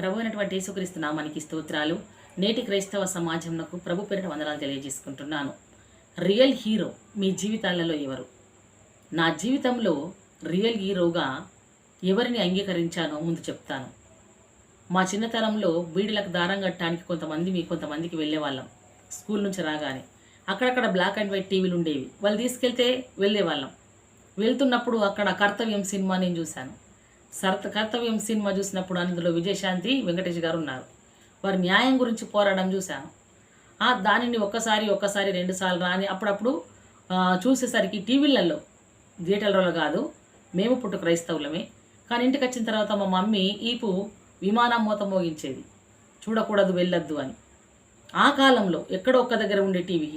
ప్రభు అయినటువంటి యేసుక్రీస్తు నామానికి స్తోత్రాలు. నేటి క్రైస్తవ సమాజంలో ప్రభు పేరిట వందనాలు తెలియజేసుకుంటున్నాను. రియల్ హీరో మీ జీవితాలలో ఎవరు? నా జీవితంలో రియల్ హీరోగా ఎవరిని అంగీకరించానో ముందు చెప్తాను. మా చిన్నతనంలో బీడీలకు దారం కట్టడానికి కొంతమంది మీ కొంతమందికి వెళ్ళేవాళ్ళం. స్కూల్ నుంచి రాగానే అక్కడక్కడ బ్లాక్ అండ్ వైట్ టీవీలు ఉండేవి. వాళ్ళు తీసుకెళ్తే వెళ్ళేవాళ్ళం. వెళ్తున్నప్పుడు అక్కడ కర్తవ్యం సినిమా నేను చూశాను. సర్త కర్తవ్యం సినిమా చూసినప్పుడు అందులో విజయశాంతి వెంకటేష్ గారు ఉన్నారు. వారి న్యాయం గురించి పోరాడడం చూశాను. ఆ దానిని ఒక్కసారి ఒక్కసారి రెండుసార్లు రాని అప్పుడప్పుడు చూసేసరికి టీవీలలో థియేటర్లలో కాదు మేము పుట్టు క్రైస్తవులమే. కానీ ఇంటికి వచ్చిన తర్వాత మా మమ్మీ ఈపు విమానం మూత మోగించేది. చూడకూడదు వెళ్ళొద్దు అని. ఆ కాలంలో ఎక్కడో ఒక్క దగ్గర ఉండే టీవీ.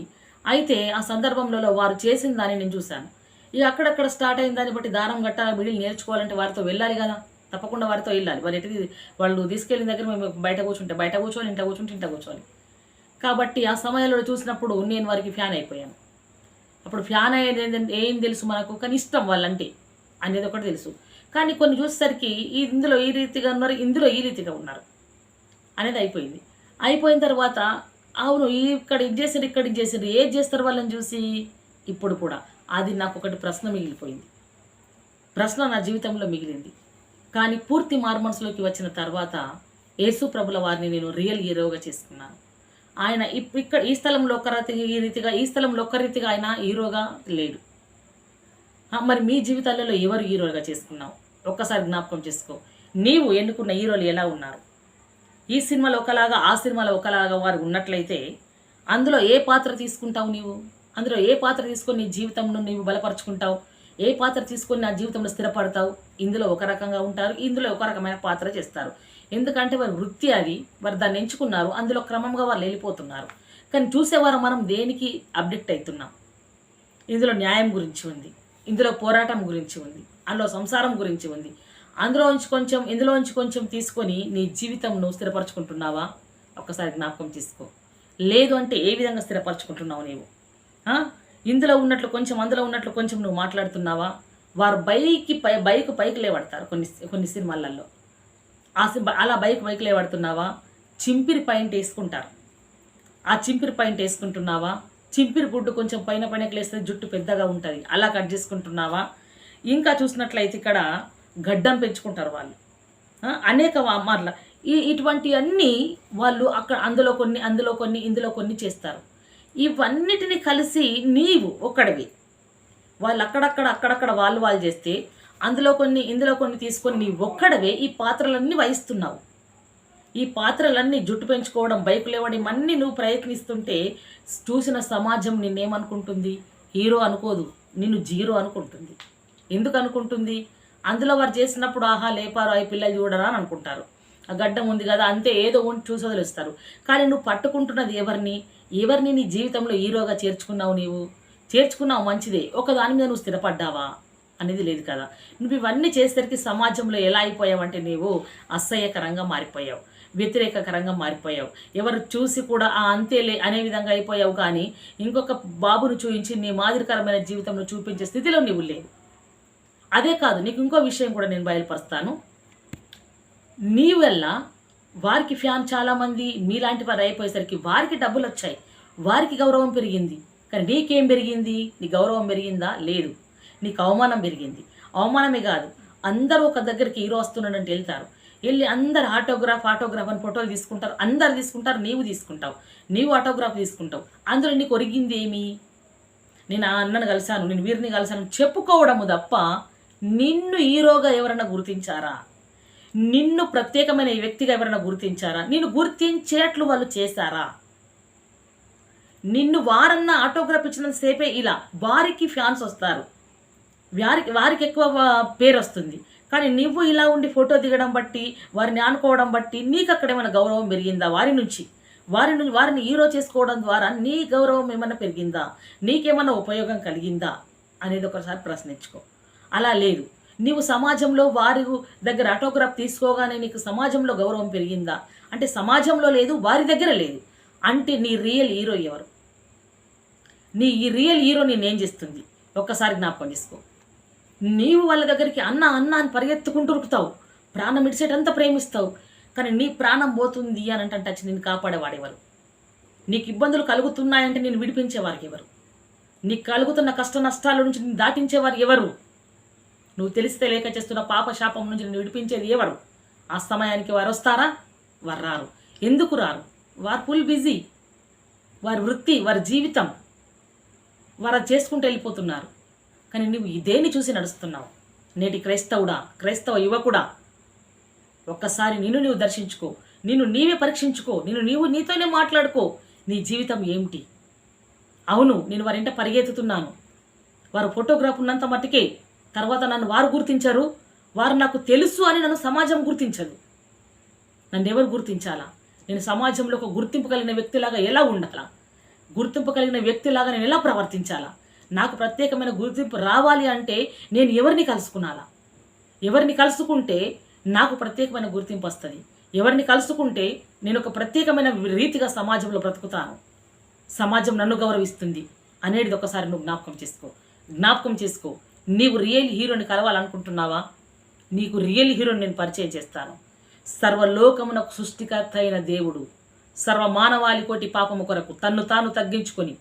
అయితే ఆ సందర్భంలో వారు చేసిన దాన్ని నేను చూశాను. ఇక అక్కడక్కడ స్టార్ట్ అయిన దాన్ని బట్టి దారం కట్టాలి బిడ్డలు నేర్చుకోవాలంటే వారితో వెళ్ళాలి కదా. తప్పకుండా వారితో వెళ్ళాలి. వాళ్ళు ఎటు వాళ్ళు తీసుకెళ్ళిన దగ్గర మేము బయట కూర్చుంటే బయట కూర్చోవాలి ఇంట కూర్చుంటే ఇంట కూర్చోవాలి. కాబట్టి ఆ సమయంలో చూసినప్పుడు నేను వారికి ఫ్యాన్ అయిపోయాను. అప్పుడు ఫ్యాన్ అయ్యేది ఏం తెలుసు మనకు? కానీ ఇష్టం వాళ్ళంటే. అనేది ఒకటి తెలుసు. కానీ కొన్ని చూసేసరికి ఈ ఇందులో ఈ రీతిగా ఉన్నారు ఇందులో ఈ రీతిగా ఉన్నారు. అనేది అయిపోయింది. అయిపోయిన తర్వాత అవును ఈ ఇక్కడ ఇది చేసారు ఇక్కడ ఇది చేసారు ఏది చేస్తారు వాళ్ళని చూసి? ఇప్పుడు కూడా. అది నాకు ఒకటి ప్రశ్న మిగిలిపోయింది. ప్రశ్న నా జీవితంలో మిగిలింది. కానీ పూర్తి మార్మన్స్లోకి వచ్చిన తర్వాత యేసు ప్రభుల వారిని నేను రియల్ హీరోగా చేసుకున్నాను. ఆయన ఇప్ ఇక్కడ ఈ స్థలంలో ఒక రీతిగా ఈ రీతిగా ఈ స్థలంలో ఒక రీతిగా ఆయన హీరోగా లేడు. మరి మీ జీవితాలలో ఎవరు హీరోగా చేసుకున్నావు? ఒక్కసారి జ్ఞాపకం చేసుకో. నీవు ఎన్నుకున్న హీరోలు ఎలా ఉన్నారు? ఈ సినిమాలో ఒకలాగా ఆ సినిమాలో ఒకలాగా వారు ఉన్నట్లయితే అందులో ఏ పాత్ర తీసుకుంటావు నీవు? అందులో ఏ పాత్ర తీసుకొని నీ జీవితంలో నువ్వు బలపరుచుకుంటావు? ఏ పాత్ర తీసుకొని నా జీవితంలో స్థిరపడతావు? ఇందులో ఒక రకంగా ఉంటారు ఇందులో ఒక రకమైన పాత్ర చేస్తారు. ఎందుకంటే వారి వృత్తి అది వారు దాన్ని ఎంచుకున్నారు అందులో క్రమంగా వాళ్ళు వెళ్ళిపోతున్నారు. కానీ చూసేవారు మనం దేనికి అప్డెక్ట్ అవుతున్నాం? ఇందులో న్యాయం గురించి ఉంది ఇందులో పోరాటం గురించి ఉంది అందులో సంసారం గురించి ఉంది. అందులో నుంచి కొంచెం ఇందులో నుంచి కొంచెం తీసుకొని నీ జీవితంను స్థిరపరచుకుంటున్నావా? ఒక్కసారి జ్ఞాపకం తీసుకో లేదు అంటే ఏ విధంగా స్థిరపరచుకుంటున్నావు నీవు? ఇందులో ఉన్నట్లు కొంచెం అందులో ఉన్నట్లు కొంచెం నువ్వు మాట్లాడుతున్నావా? వారు బైక్కి పై బైక్ పైకి లేవడతారు కొన్ని కొన్ని సినిమాలలో. ఆ అలా బైక్ బైక్ లేవడుతున్నావా? చింపిరి పాయింట్ వేసుకుంటారు. ఆ చింపిరి పాయింట్ వేసుకుంటున్నావా? చింపిరి గుడ్డు కొంచెం పైన పైనకి లేస్తే జుట్టు పెద్దగా ఉంటుంది. అలా కట్ చేసుకుంటున్నావా? ఇంకా చూసినట్లయితే ఇక్కడ గడ్డం పెంచుకుంటారు వాళ్ళు. అనేక మార్ల ఈ ఇటువంటి అన్నీ వాళ్ళు అక్కడ అందులో కొన్ని అందులో కొన్ని ఇందులో కొన్ని చేస్తారు. ఇవన్నిటిని కలిసి నీవు ఒక్కడివి. వాళ్ళు అక్కడక్కడ అక్కడక్కడ వాళ్ళు వాళ్ళు చేస్తే అందులో కొన్ని ఇందులో కొన్ని తీసుకొని నీ ఒక్కడవే ఈ పాత్రలన్నీ వహిస్తున్నావు. ఈ పాత్రలన్నీ జుట్టు పెంచుకోవడం బైక్ లేవడం అన్నీ నువ్వు ప్రయత్నిస్తుంటే చూసిన సమాజం నిన్నేమనుకుంటుంది? హీరో అనుకోదు నిన్ను జీరో అనుకుంటుంది. ఎందుకు అనుకుంటుంది? అందులో వారు చేసినప్పుడు ఆహా లేపారు అవి పిల్లలు చూడరా అని అనుకుంటారు. ఆ గడ్డం ఉంది కదా అంతే ఏదో ఉండి చూసి వదిలేస్తారు. కానీ నువ్వు పట్టుకుంటున్నది ఎవరిని? ఎవరిని నీ జీవితంలో హీరోగా చేర్చుకున్నావు నీవు? చేర్చుకున్నావు మంచిదే. ఒక దాని మీద నువ్వు స్థిరపడ్డావా? అనేది లేదు కదా. నువ్వు ఇవన్నీ చేసేసరికి సమాజంలో ఎలా అయిపోయావంటే నీవు? అసహ్యకరంగా మారిపోయావు. వ్యతిరేకకరంగా మారిపోయావు. ఎవరు చూసి కూడా ఆ అంతేలే అనే విధంగా అయిపోయావు కానీ ఇంకొక బాబును చూపించి నీ మాదిరికరమైన జీవితంలో చూపించే స్థితిలో నీవు లేవు. అదే కాదు నీకు ఇంకో విషయం కూడా నేను బయలుపరుస్తాను. నీ వల్ల వారికి ఫ్యాన్ చాలామంది మీలాంటి వారు అయిపోయేసరికి వారికి డబ్బులు వచ్చాయి. వారికి గౌరవం పెరిగింది. కానీ నీకేం పెరిగింది? నీ గౌరవం పెరిగిందా? లేదు. నీకు అవమానం పెరిగింది. అవమానమే కాదు. అందరూ ఒక దగ్గరికి హీరో వస్తున్నాడంటే వెళ్తారు. వెళ్ళి అందరు ఆటోగ్రాఫ్ ఆటోగ్రాఫ్ అని ఫోటోలు తీసుకుంటారు. అందరు తీసుకుంటారు నీవు తీసుకుంటావు. నీవు ఆటోగ్రాఫ్ తీసుకుంటావు. అందులో నీకు ఒరిగింది ఏమి? నేను ఆ అన్నను కలిశాను నేను వీరిని కలిశాను. చెప్పుకోవడము తప్ప నిన్ను హీరోగా ఎవరైనా గుర్తించారా? నిన్ను ప్రత్యేకమైన వ్యక్తిగా ఎవరైనా గుర్తించారా? నిన్ను గుర్తించేట్లు వాళ్ళు చేశారా? నిన్ను వారన్నా ఆటోగ్రాఫ్ ఇచ్చినంత సేపే ఇలా వారికి ఫ్యాన్స్ వస్తారు. వారికి వారికి ఎక్కువ పేరు వస్తుంది. కానీ నువ్వు ఇలా ఉండి ఫోటో దిగడం బట్టి వారిని ఆనుకోవడం బట్టి నీకు అక్కడ ఏమైనా గౌరవం పెరిగిందా వారి నుంచి? వారి నుంచి వారిని హీరో చేసుకోవడం ద్వారా నీ గౌరవం ఏమైనా పెరిగిందా? నీకేమైనా ఉపయోగం కలిగిందా? అనేది ఒకసారి ప్రశ్నించుకో. అలా లేదు. నీవు సమాజంలో వారి దగ్గర ఆటోగ్రాఫ్ తీసుకోగానే నీకు సమాజంలో గౌరవం పెరిగిందా? అంటే సమాజంలో లేదు వారి దగ్గర లేదు. అంటే నీ రియల్ హీరో ఎవరు? నీ ఈ రియల్ హీరో నేనేం చేస్తుంది? ఒక్కసారి జ్ఞాపకం చేసుకో. నీవు వాళ్ళ దగ్గరికి అన్న అన్న అని పరిగెత్తుకుంటూ ఉరుకుతావు. ప్రాణం ఇడిసేటంత ప్రేమిస్తావు. కానీ నీ ప్రాణం పోతుంది అని అంటే వచ్చి నేను కాపాడేవాడెవరు నీకు ఇబ్బందులు కలుగుతున్నాయంటే నేను విడిపించేవారికి ఎవరు? నీకు కలుగుతున్న కష్ట నష్టాల నుంచి నేను దాటించేవారు ఎవరు? నువ్వు తెలిస్తే లేక చేస్తున్న పాప శాపం నుంచి నేను విడిపించేది ఎవరు? ఆ సమయానికి వారు వస్తారా? వారు రారు. ఎందుకు రారు? వారు ఫుల్ బిజీ వారి వృత్తి వారి జీవితం. వారు అది చేసుకుంటూ వెళ్ళిపోతున్నారు. కానీ నువ్వు ఇదేని చూసి నడుస్తున్నావు? నేటి క్రైస్తవుడా క్రైస్తవ యువకుడా? ఒక్కసారి నిన్ను నీవు దర్శించుకో. నిన్ను నీవే పరీక్షించుకో. నిన్ను నీవు నీతోనే మాట్లాడుకో. నీ జీవితం ఏమిటి? అవును నేను వారింట పరిగెత్తుతున్నాను. వారు ఫోటోగ్రాఫ్ ఉన్నంత మట్టుకే తర్వాత నన్ను వారు గుర్తించరు వారు నాకు తెలుసు అని నన్ను సమాజం గుర్తించదు. నన్ను ఎవరు గుర్తించాలా? నేను సమాజంలో ఒక గుర్తింపు కలిగిన వ్యక్తిలాగా ఎలా ఉండాలా గుర్తింపు కలిగిన వ్యక్తిలాగా నేను ఎలా ప్రవర్తించాలా? నాకు ప్రత్యేకమైన గుర్తింపు రావాలి అంటే నేను ఎవరిని కలుసుకున్నాలా? ఎవరిని కలుసుకుంటే నాకు ప్రత్యేకమైన గుర్తింపు వస్తుంది? ఎవరిని కలుసుకుంటే నేను ఒక ప్రత్యేకమైన రీతిగా సమాజంలో బ్రతుకుతాను? సమాజం నన్ను గౌరవిస్తుంది అనేది ఒకసారి నువ్వు జ్ఞాపకం చేసుకో. జ్ఞాపకం చేసుకో. నీవు రియల్ హీరోని కలవాలనుకుంటున్నావా? నీకు రియల్ హీరోని నేను పరిచయం చేస్తాను. సర్వలోకమునకు సృష్టికర్త అయిన దేవుడు సర్వ మానవాళి కోటి పాపము కొరకు తన్ను తాను తగ్గించుకొని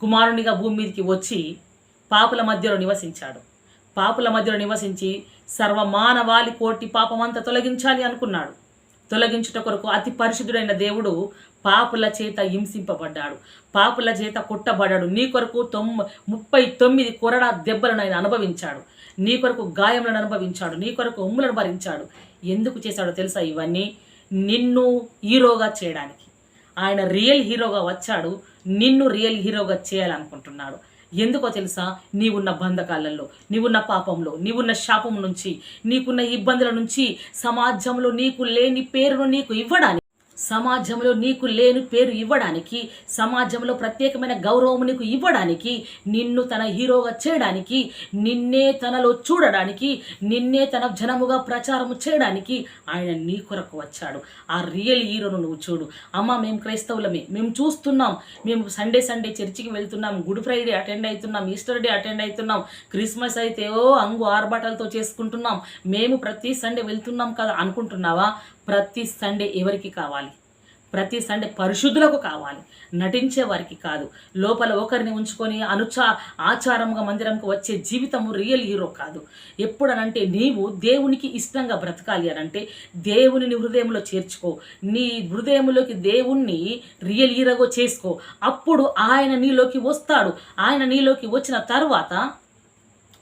కుమారునిగా భూమి మీదకి వచ్చి పాపుల మధ్యలో నివసించాడు. పాపుల మధ్యలో నివసించి సర్వ మానవాళి కోటి పాపమంతా తొలగించాలి అనుకున్నాడు. తొలగించుట కొరకు అతి పరిశుద్ధుడైన దేవుడు పాపుల చేత హింసింపబడ్డాడు. పాపుల చేత కొట్టబడ్డాడు. నీ కొరకు తొమ్మ ముప్పై తొమ్మిది కొరడా దెబ్బలను ఆయన అనుభవించాడు. నీ కొరకు గాయములను అనుభవించాడు. నీ కొరకు ఉమ్ములను భరించాడు. ఎందుకు చేశాడో తెలుసా ఇవన్నీ? నిన్ను హీరోగా చేయడానికి. ఆయన రియల్ హీరోగా వచ్చాడు. నిన్ను రియల్ హీరోగా చేయాలనుకుంటున్నాడు. ఎందుకో తెలుసా? నీవున్న బంధకాలలో నీవున్న పాపంలో నీవున్న శాపం నుంచి నీకున్న ఇబ్బందుల నుంచి సమాజంలో నీకు లేని పేరును నీకు ఇవ్వడానికి సమాజంలో నీకు లేని పేరు ఇవ్వడానికి సమాజంలో ప్రత్యేకమైన గౌరవం నీకు ఇవ్వడానికి నిన్ను తన హీరోగా చేయడానికి నిన్నే తనలో చూడడానికి నిన్నే తన జనముగా ప్రచారం చేయడానికి ఆయన నీ కొరకు వచ్చాడు. ఆ రియల్ హీరోను నువ్వు చూడు. అమ్మ మేము క్రైస్తవులమే. మేము చూస్తున్నాం. మేము సండే సండే చర్చికి వెళ్తున్నాం. గుడ్ ఫ్రైడే అటెండ్ అవుతున్నాం. ఈస్టర్ డే అటెండ్ అవుతున్నాం. క్రిస్మస్ అయితే ఓ అంగు ఆర్భాటాలతో చేసుకుంటున్నాం. మేము ప్రతి సండే వెళ్తున్నాం కదా అనుకుంటున్నావా? ప్రతి సండే ఎవరికి కావాలి? ప్రతి సండే పరిశుద్ధులకు కావాలి. నటించే వారికి కాదు. లోపల ఒకరిని ఉంచుకొని అనుచా ఆచారంగా మందిరంకు వచ్చే జీవితము రియల్ హీరో కాదు. ఎప్పుడనంటే నీవు దేవునికి ఇష్టంగా బ్రతకాలి అనంటే దేవుని హృదయంలో చేర్చుకో. నీ హృదయంలోకి దేవుణ్ణి రియల్ హీరోగా చేసుకో. అప్పుడు ఆయన నీలోకి వస్తాడు. ఆయన నీలోకి వచ్చిన తర్వాత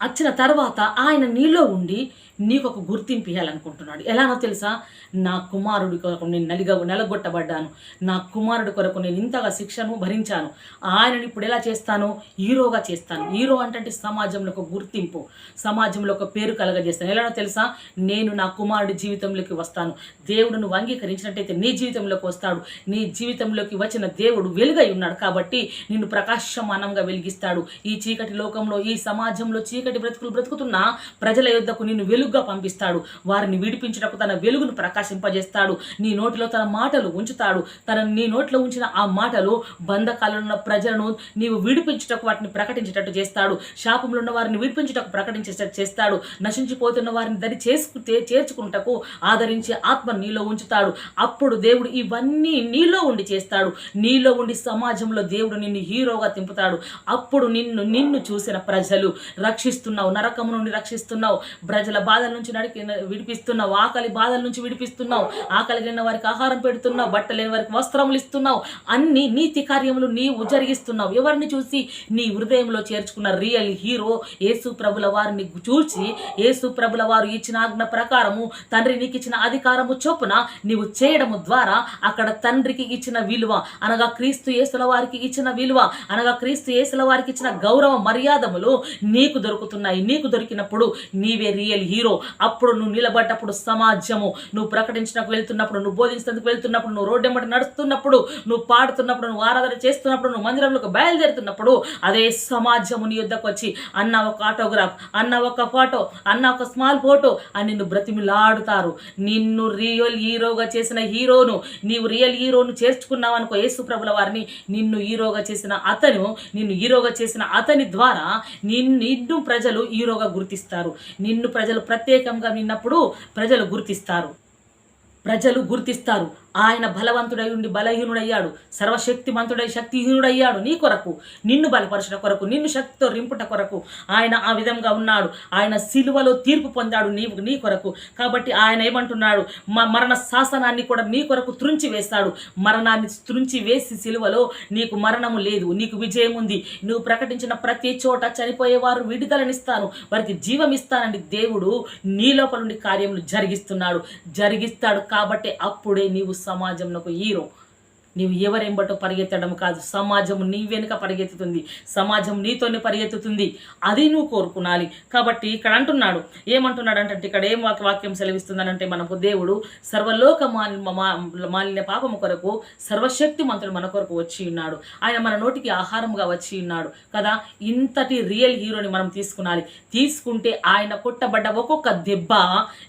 వచ్చిన తర్వాత ఆయన నీలో ఉండి నీకు ఒక గుర్తింపు ఇవ్వాలనుకుంటున్నాడు ఎలానో తెలుసా? నా కుమారుడి కొరకు నేను నలిగ నలగొట్టబడ్డాను. నా కుమారుడి కొరకు నేను ఇంతగా శిక్షను భరించాను. ఆయనని ఇప్పుడు ఎలా చేస్తాను? హీరోగా చేస్తాను. హీరో అంటే సమాజంలో ఒక గుర్తింపు సమాజంలో ఒక పేరు కలగజేస్తాను. ఎలానో తెలుసా? నేను నా కుమారుడి జీవితంలోకి వస్తాను. దేవుడు నువ్వు అంగీకరించినట్టయితే నీ జీవితంలోకి వస్తాడు. నీ జీవితంలోకి వచ్చిన దేవుడు వెలుగై ఉన్నాడు కాబట్టి నిన్ను ప్రకాశమానంగా వెలిగిస్తాడు. ఈ చీకటి లోకంలో ఈ సమాజంలో చీకటి బ్రతుకులు బ్రతుకుతున్న ప్రజల యొద్దకు నిన్ను వెలుగుగా పంపిస్తాడు. వారిని విడిపించుటకు తన వెలుగును ప్రకాశింపజేస్తాడు. నీ నోటిలో తన మాటలు ఉంచుతాడు. తన నీ నోట్లో ఉంచిన ఆ మాటలు బంధకాలలో ఉన్న ప్రజలను నీవు విడిపించుటకు వాటిని ప్రకటించేటట్టు చేస్తాడు. శాపంలో ఉన్న వారిని విడిపించుటకు ప్రకటించేటట్టు చేస్తాడు. నశించిపోతున్న వారిని దరి చేసుకు తే- చేర్చుకుంటకు ఆదరించి ఆత్మ నీలో ఉంచుతాడు. అప్పుడు దేవుడు ఇవన్నీ నీలో ఉండి చేస్తాడు. నీలో ఉండి సమాజంలో దేవుడు నిన్ను హీరోగా తింపుతాడు. అప్పుడు నిన్ను నిన్ను చూసిన ప్రజలు రక్షిస్తున్నావు. నరకము నుండి రక్షిస్తున్నావు. ప్రజల బాధల నుంచి నడికి విడిపిస్తున్నావు ఆకలి బాధల నుంచి విడిపిస్తున్నావు. ఆకలి లేని వారికి ఆహారం పెడుతున్నావు బట్టలు లేని వారికి వస్త్రములు ఇస్తున్నావు. అన్ని నీతి కార్యములు నీవు జరిగిస్తున్నావు. ఎవరిని చూసి నీ హృదయంలో చేర్చుకున్న రియల్ హీరో యేసు ప్రభుల వారిని చూసి యేసు ప్రభుల వారు ఇచ్చిన ఆజ్ఞ ప్రకారము తండ్రి నీకు ఇచ్చిన అధికారము చొప్పున నీవు చేయడము ద్వారా అక్కడ తండ్రికి ఇచ్చిన విలువ అనగా క్రీస్తు యేసుల వారికి ఇచ్చిన విలువ అనగా క్రీస్తు యేసుల వారికి ఇచ్చిన గౌరవ మర్యాదములు నీకు దొరుకుతున్నాయి. నీకు దొరికినప్పుడు నీవే రియల్ హీరో అప్పుడు నువ్వు నిలబడ్డప్పుడు సమాజము నువ్వు ప్రకటించడానికి వెళ్తున్నప్పుడు నువ్వు బోధించడానికి వెళ్తున్నప్పుడు నువ్వు రోడ్డు వెంబడి నడుస్తున్నప్పుడు నువ్వు పాడుతున్నప్పుడు నువ్వు ఆరాధన చేస్తున్నప్పుడు నువ్వు మందిరంలోకి బయలుదేరుతున్నప్పుడు అదే సమాజము నీ యుద్ధకు వచ్చి అన్న ఒక ఆటోగ్రాఫ్ అన్న ఒక ఫోటో అన్న ఒక స్మాల్ ఫోటో అని నిన్ను బ్రతిమిలాడుతారు. నిన్ను రియల్ హీరోగా చేసిన హీరోను నీవు రియల్ హీరోను చేర్చుకున్నావు అనుకో యేసు ప్రభుల వారిని నిన్ను హీరోగా చేసిన అతను నిన్ను హీరోగా చేసిన అతని ద్వారా నిన్ను నిన్ను ప్రజలు హీరోగా గుర్తిస్తారు. నిన్ను ప్రజలు ప్రత్యేకంగా విన్నప్పుడు ప్రజలు గుర్తిస్తారు. ప్రజలు గుర్తిస్తారు. ఆయన బలవంతుడై ఉండి బలహీనుడయ్యాడు. సర్వశక్తిమంతుడై శక్తిహీనుడయ్యాడు నీ కొరకు. నిన్ను బలపరచడం కొరకు నిన్ను శక్తితో రింపుట కొరకు ఆయన ఆ విధంగా ఉన్నాడు. ఆయన సిలువలో తీర్పు పొందాడు నీవు నీ కొరకు. కాబట్టి ఆయన ఏమంటున్నాడు? మ- మరణ శాసనాన్ని కూడా నీ కొరకు త్రుంచి వేస్తాడు. మరణాన్ని త్రుంచి వేసి సిలువలో నీకు మరణము లేదు నీకు విజయం ఉంది. నువ్వు ప్రకటించిన ప్రతి చోట చనిపోయేవారు విడుదలనిస్తాను. వారికి జీవం ఇస్తానని దేవుడు నీ లోపల నుండి కార్యములు జరిగిస్తున్నాడు. జరిగిస్తాడు కాబట్టి అప్పుడే నీవు సమాజంలో హీరో. నీవు ఎవరెంబటో పరిగెత్తడం కాదు. సమాజం నీ వెనుక పరిగెత్తుతుంది. సమాజం నీతోనే పరిగెత్తుతుంది. అది నువ్వు కోరుకునాలి. కాబట్టి ఇక్కడ అంటున్నాడు. ఏమంటున్నాడు అంటే ఇక్కడ ఏం వాక్యం సెలవిస్తుందనంటే మనకు దేవుడు సర్వలోక మాలిన మా- మాలిన్య పాపము కొరకు సర్వశక్తి మంత్రుడు మన కొరకు వచ్చి ఉన్నాడు. ఆయన మన నోటికి ఆహారముగా వచ్చి ఉన్నాడు. కదా? ఇంతటి రియల్ హీరోని మనం తీసుకునాలి. తీసుకుంటే ఆయన కొట్టబడ్డ ఒక్కొక్క దెబ్బ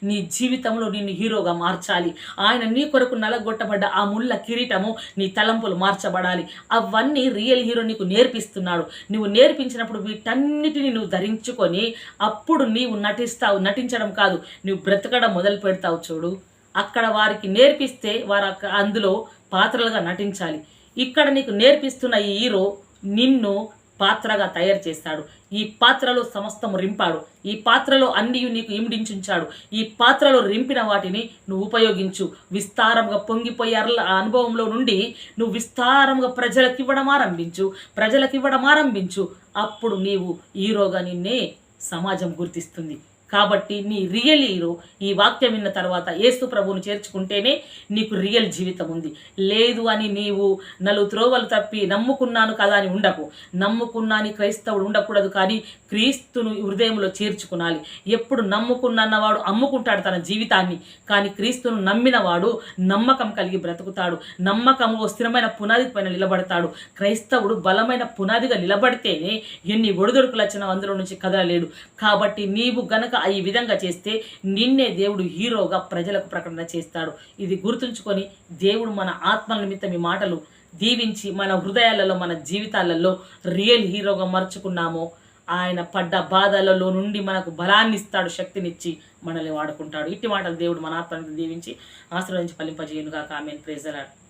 నీ జీవితంలో నిన్ను హీరోగా మార్చాలి. ఆయన నీ కొరకు నలగొట్టబడ్డ ఆ ముళ్ళ కిరీటము నీ తలంపులు మార్చబడాలి. అవన్నీ రియల్ హీరో నీకు నేర్పిస్తున్నాడు. నువ్వు నేర్పించినప్పుడు వీటన్నిటిని నువ్వు ధరించుకొని అప్పుడు నీవు నటిస్తావు. నటించడం కాదు నువ్వు బ్రతకడం మొదలు పెడతావు చూడు. అక్కడ వారికి నేర్పిస్తే వారు అందులో పాత్రలుగా నటించాలి. ఇక్కడ నీకు నేర్పిస్తున్న ఈ హీరో నిన్ను పాత్రగా తయారు చేస్తాడు. ఈ పాత్రలో సమస్తం రింపాడు. ఈ పాత్రలో అన్నీ నీకు ఇమిడించుంచాడు. ఈ పాత్రలో రింపిన వాటిని నువ్వు ఉపయోగించు. విస్తారంగా పొంగిపోయే అర్ల ఆ అనుభవంలో నుండి నువ్వు విస్తారంగా ప్రజలకు ఇవ్వడం ఆరంభించు. ప్రజలకు ఇవ్వడం ఆరంభించు. అప్పుడు నీవు హీరోగా నిన్నే సమాజం గుర్తిస్తుంది. కాబట్టి నీ రియల్ హీరో ఈ వాక్యం విన్న తర్వాత ఏసు ప్రభువును చేర్చుకుంటేనే నీకు రియల్ జీవితం ఉంది. లేదు అని నీవు నలు త్రోవలు తప్పి నమ్ముకున్నాను కదా అని ఉండకు. నమ్ముకున్నాని క్రైస్తవుడు ఉండకూడదు కానీ క్రీస్తును హృదయంలో చేర్చుకునాలి. ఎప్పుడు నమ్ముకున్నవాడు అమ్ముకుంటాడు తన జీవితాన్ని కానీ క్రీస్తును నమ్మినవాడు నమ్మకం కలిగి బ్రతుకుతాడు. నమ్మకము స్థిరమైన పునాది పైన నిలబడతాడు. క్రైస్తవుడు బలమైన పునాదిగా నిలబడితేనే ఎన్ని ఒడిదొడుకులు వచ్చిన అందులో నుంచి కదలలేడు. కాబట్టి నీవు గనక ఈ విధంగా చేస్తే నిన్నే దేవుడు హీరోగా ప్రజలకు ప్రకటన చేస్తాడు. ఇది గుర్తుంచుకొని దేవుడు మన ఆత్మల నిమిత్తం ఈ మాటలు దీవించి మన హృదయాలలో మన జీవితాలలో రియల్ హీరోగా మర్చుకున్నామో ఆయన పడ్డ బాధలలో నుండి మనకు బలాన్ని ఇస్తాడు శక్తినిచ్చి మనల్ని వాడుకుంటాడు. ఇట్టి మాటలు దేవుడు మన ఆత్మని దీవించి ఆశ్రయించి ఫలింపజేయనుగా కామెంట్ ప్రేజలాడు